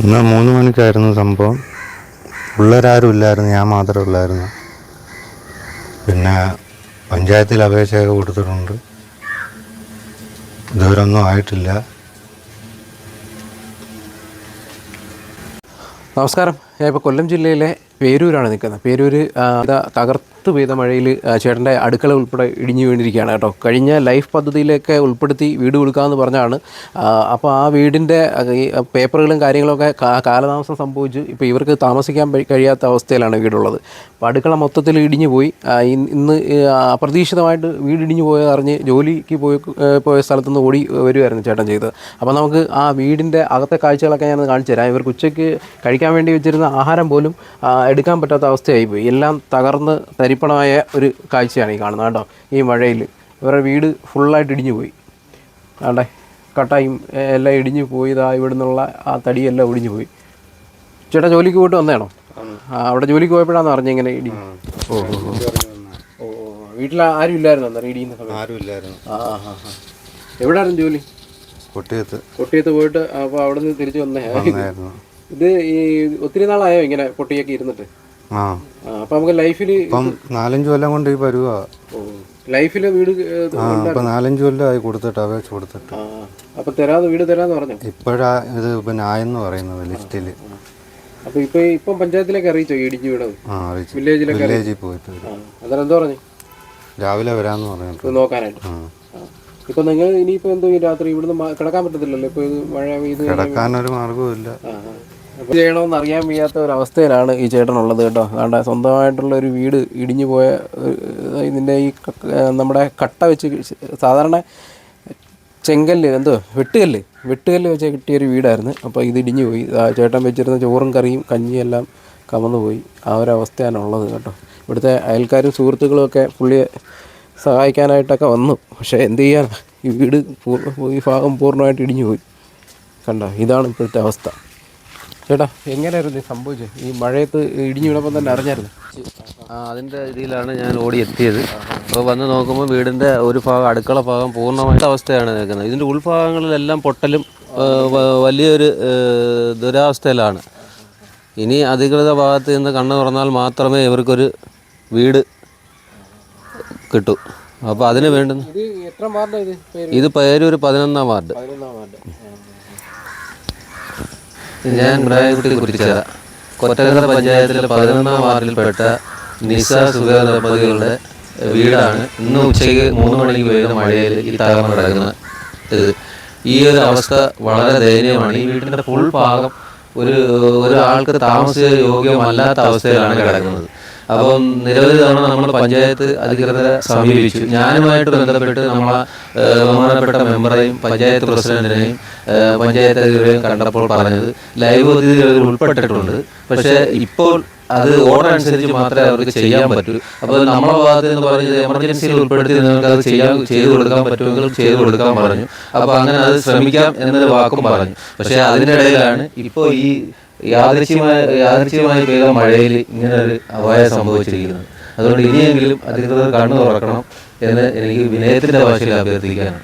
ഇന്ന് മൂന്ന് മണിക്കായിരുന്നു സംഭവം. പിള്ളേരാരും ഇല്ലായിരുന്നു ഞാൻ മാത്രമേ ഉള്ളായിരുന്നു. പിന്നെ പഞ്ചായത്തിൽ അപേക്ഷയൊക്കെ കൊടുത്തിട്ടുണ്ട്. ഇതുവരെ ഒന്നും ആയിട്ടില്ല. നമസ്കാരം. ഞാൻ ഇപ്പോൾ കൊല്ലം ജില്ലയിലെ പേരൂരാണ് നിൽക്കുന്നത്. പേരൂർ ആ, തകർത്ത് പെയ്ത മഴയിൽ ചേട്ടന്റെ അടുക്കള ഉൾപ്പെടെ ഇടിഞ്ഞു വീണിരിക്കുകയാണ് കേട്ടോ. കഴിഞ്ഞ ലൈഫ് പദ്ധതിയിലൊക്കെ ഉൾപ്പെടുത്തി വീട് കൊടുക്കാമെന്ന് പറഞ്ഞാണ്. അപ്പോൾ ആ വീടിന്റെ പേപ്പറുകളും കാര്യങ്ങളൊക്കെ കാലതാമസം സംഭവിച്ചു. ഇപ്പോൾ ഇവർക്ക് താമസിക്കാൻ കഴിയാത്ത അവസ്ഥയിലാണ് വീടുള്ളത്. അപ്പോൾ അടുക്കള മൊത്തത്തിൽ ഇടിഞ്ഞു പോയി. ഇന്ന് അപ്രതീക്ഷിതമായിട്ട് വീടിടിഞ്ഞു പോയത് അറിഞ്ഞ് ജോലിക്ക് പോയി പോയ സ്ഥലത്തുനിന്ന് ഓടി വരുമായിരുന്നു ചേട്ടൻ ചെയ്തത്. അപ്പോൾ നമുക്ക് ആ വീടിന്റെ അകത്തെ കാഴ്ചകളൊക്കെ ഞാൻ കാണിച്ചു തരാം. ഇവർക്ക് ഉച്ചയ്ക്ക് കഴിക്കാൻ വേണ്ടി വെച്ചിരുന്ന ആഹാരം പോലും എടുക്കാൻ പറ്റാത്ത അവസ്ഥയായി പോയി. എല്ലാം തകർന്ന് തരിപ്പണമായ ഒരു കാഴ്ചയാണ് ഈ കാണുന്നത് കേട്ടോ ഈ മഴയിൽ ഇവരുടെ വീട് ഫുള്ളായിട്ട് ഇടിഞ്ഞു പോയി. ആണ്ടെ കട്ടായും എല്ലാം ഇടിഞ്ഞു പോയി. ഇതാ ഇവിടെ നിന്നുള്ള ആ തടിയെല്ലാം ഒടിഞ്ഞു പോയി. ചേട്ടാ ജോലിക്ക് പോയിട്ട് വന്നതാണോ? അവിടെ ജോലിക്ക് പോയപ്പോഴാണ് അറിഞ്ഞ ഇങ്ങനെ ഇടി. ഓ ഓ, വീട്ടിൽ ആരും ഇല്ലായിരുന്നു അന്നേരം ഇടിയുന്ന സമയത്ത് ആരും ഇല്ലായിരുന്നു ആ ആ ജോലി? കൊട്ടിയത്ത്. കൊട്ടിയത്ത് പോയിട്ട് അപ്പോൾ അവിടെ നിന്ന് തിരിച്ചു വന്നേ? ഇത് ഈ ഒത്തിരി നാളായോ ഇങ്ങനെ പൊട്ടിയൊക്കെ ഇരുന്നിട്ട്? ആ. അപ്പൊ നമുക്ക് ലൈഫിൽ ഇപ്പം നാലഞ്ച് കൊല്ലം കൊണ്ട് ഈ പരുവാ. ലൈഫിൽ വീട് ആ ഇപ്പം നാലഞ്ച് കൊല്ലമായി കൊടുത്തിട്ട് അപേക്ഷ കൊടുത്തിട്ട്. അപ്പൊ തരാതെ വീട് തരാന്ന് പറഞ്ഞു? ഇപ്പോഴാ ഇത് പിന്നെ ആയെന്ന് പറയുന്നത് ലിസ്റ്റിൽ അപ്പൊ ഇപ്പൊ ഇപ്പം പഞ്ചായത്തിലേക്ക് അറിയിച്ചോ ഇടിഞ്ഞു വീണത്? ആ അറിയിച്ചു. വില്ലേജിലൊക്കെ വില്ലേജിൽ പോയിട്ട് വരും. അന്നേരം എന്തോ പറഞ്ഞു? രാവിലെ വരാമെന്ന് പറഞ്ഞിട്ട് ഇത് നോക്കാനായിട്ട്. ആ. ഇപ്പൊ നിങ്ങൾ ഇനിയിപ്പോ എന്തോ ഈ രാത്രി ഇവിടുന്ന് മ- കിടക്കാൻ പറ്റത്തില്ലല്ലോ? ഇപ്പൊ ഇത് മഴ പെയ്ത് കിടക്കാനൊരു മാർഗവും ഇല്ല. ആ, ആ. ചെയ്യണമെന്ന് അറിയാൻ വയ്യാത്ത ഒരു അവസ്ഥയിലാണ് ഈ ചേട്ടനുള്ളത് കേട്ടോ. അതുകൊണ്ട് സ്വന്തമായിട്ടുള്ള ഒരു വീട് ഇടിഞ്ഞു പോയ ഏഹ്, ഈ ക- ഏഹ്, നമ്മുടെ കട്ട വെച്ച് സാധാരണ ചെങ്കല്ല് എന്തോ വെട്ടുകല്ല്. വെട്ടുകല്ല് വെച്ച് കിട്ടിയൊരു വീടായിരുന്നു. അപ്പോൾ ഇത് ഇടിഞ്ഞു പോയി. ചേട്ടൻ വെച്ചിരുന്ന ചോറും കറിയും കഞ്ഞിയും എല്ലാം കമന്നു പോയി. ആ ഒരു അവസ്ഥയാണ് ഉള്ളത് കേട്ടോ. ഇവിടുത്തെ അയൽക്കാരും സുഹൃത്തുക്കളും ഒക്കെ പുള്ളിയെ സഹായിക്കാനായിട്ടൊക്കെ വന്നു. പക്ഷേ എന്ത് ചെയ്യാൻ? ഈ വീട് ഈ ഭാഗം പൂർണമായിട്ട് ഇടിഞ്ഞു പോയി. കണ്ടോ? ഇതാണ് ഇപ്പോഴത്തെ അവസ്ഥ. ചേട്ടാ എങ്ങനെയായിരുന്നു സംഭവിച്ചത്? ഈ മഴയത്ത് ഇടിഞ്ഞു വീണപ്പോൾ തന്നെ അറിഞ്ഞായിരുന്നു? അതിന്റെ രീതിയിലാണ് ഞാൻ ഓടി എത്തിയത് അപ്പോൾ വന്ന് നോക്കുമ്പോൾ വീടിന്റെ ഒരു ഭാഗം അടുക്കള ഭാഗം പൂർണമായിട്ട് അവസ്ഥയാണ് നിൽക്കുന്നത്. ഇതിന്റെ ഉൾഭാഗങ്ങളിലെല്ലാം പൊട്ടലും വലിയൊരു ദുരാവസ്ഥയിലാണ്. ഇനി അധികൃത ഭാഗത്ത് നിന്ന് കണ്ണു തുറന്നാൽ മാത്രമേ ഇവർക്കൊരു വീട് കിട്ടൂ. അപ്പോൾ അതിന് വേണ്ടുന്ന ഇത് എത്ര വാർഡാണ് ഇത്? പേര്? ഇത് പേരൂർ പതിനൊന്നാം വാർഡ്. ഞാൻ കുറ്റിച്ചത കൊറ്റകര പഞ്ചായത്തിലെ പതിനൊന്നാം വാർഡിൽപ്പെട്ട നിസ സുബേർ ദമ്പതികളുടെ വീടാണ്. ഇന്ന് ഉച്ചയ്ക്ക് മൂന്ന് മണിക്ക് പെയ്ത മഴയിൽ ഈ തകർന്ന് കിടക്കുന്ന ഈ ഒരു അവസ്ഥ വളരെ ദയനീയമാണ്. ഈ വീടിന്റെ ഫുൾ ഭാഗം ഒരു ഒരാൾക്ക് താമസ യോഗ്യമല്ലാത്ത അവസ്ഥയിലാണ് കിടക്കുന്നത്. അപ്പം നിരവധി തവണ നമ്മൾ പഞ്ചായത്ത് അധികൃതരെ സമീപിച്ചു. ഞാനുമായിട്ട് ബന്ധപ്പെട്ട് നമ്മളെ ബഹുമാനപ്പെട്ട മെമ്പറെയും പഞ്ചായത്ത് പ്രസിഡന്റിനെയും പഞ്ചായത്ത് അധികൃതരെയും കണ്ടപ്പോൾ പറഞ്ഞത് ലൈവ് അതിഥികൾ ഉൾപ്പെട്ടിട്ടുണ്ട്. പക്ഷേ ഇപ്പോൾ അത് ഓർഡർ അനുസരിച്ച് മാത്രമേ അവർക്ക് ചെയ്യാൻ പറ്റൂ. അപ്പോൾ നമ്മളെ ഭാഗത്ത് എന്ന് പറഞ്ഞത് എമർജൻസിയിൽ ഉൾപ്പെടുത്തി നിങ്ങൾക്ക് അത് ചെയ്യാൻ ചെയ്തു കൊടുക്കാൻ പറ്റുമെങ്കിൽ ചെയ്തു കൊടുക്കാൻ പറഞ്ഞു. അപ്പോൾ അങ്ങനെ അത് ശ്രമിക്കാം എന്നൊരു വാക്കും പറഞ്ഞു. പക്ഷേ അതിനിടയിലാണ് ഇപ്പോൾ ഈ യാദൃശ്യമായ യാദൃശ്യമായി പെയ്ത മഴയിൽ ഇങ്ങനെ ഒരു അപായം സംഭവിച്ചിരിക്കുന്നത്. അതുകൊണ്ട് ഇനിയെങ്കിലും അധികൃതർ കണ്ണു തുറക്കണം എന്ന് എനിക്ക് വിനയത്തിന്റെ ഭാഷയിൽ അഭ്യർത്ഥിക്കാനാണ്